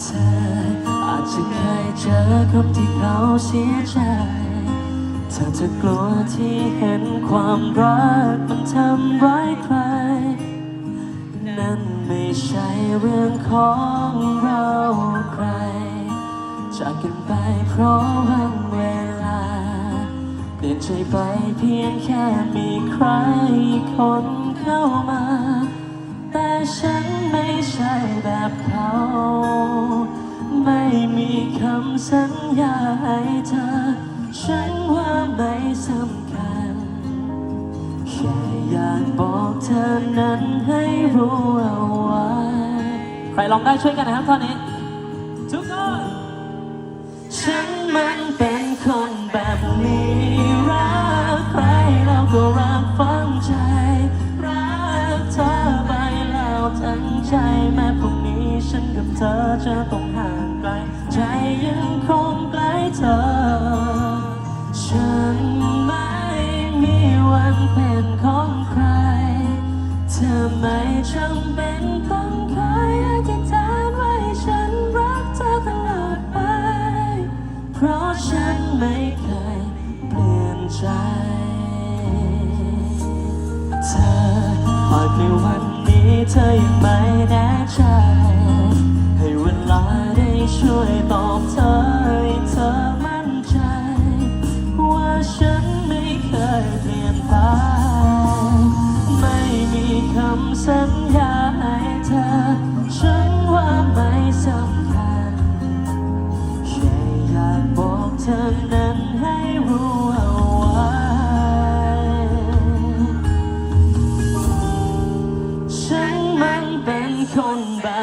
เธอ อาจจะเคนที่เขาเสียใจเธอจะกลัวที่เห็นความรักมันทำร้ายใคร นั่นไม่ใช่เรื่องของเราใคร จากกันไปเพราะวันเวลา เปลี่ยนใจไปเพียงแค่มีใครคนเข้ามา แต่ฉันไม่ใช่แบบเขา คำสัญญาให้เธอ ฉันว่าไม่สำคัญ แค่อยากบอกเธอนั้นให้รู้เอาไว้ ใครลองได้ช่วยกันนะครับตอนนี้ ทุกคน ฉันมันเป็นคนแบบนี้ อจะต้องห่างไกล ใจยังคงใกล้เธอ ฉันไม่มีวันเป็นของใคร เธอไม่จำเป็นต้องคอยอธิษฐานไว้ฉันรักเธอตลอดไป เพราะฉันไม่เคยเปลี่ยนใจ เธอหากในวันนี้เธอยังไม่แน่ใจ ช่วยตอบเธอให้เธอมั่นใจ ว่าฉันไม่เคยเปลี่ยนไป ไม่มีคำสัญญาให้เธอ ฉันว่าไม่สำคัญแค่อยากบอกเธอนั้นให้รู้เอาไว้ ฉันมันเป็นคนแบบ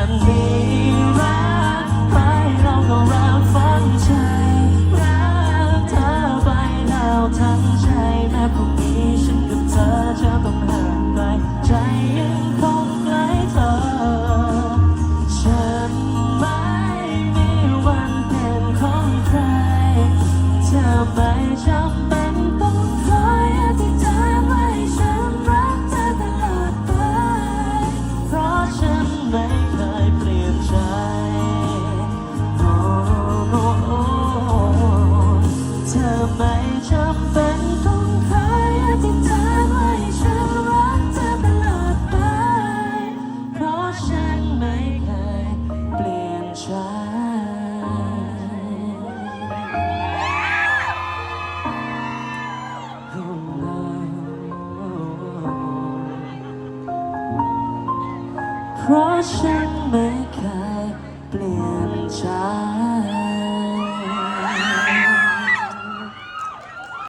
เพราะฉันไม่เคยเปลี่ยนใจ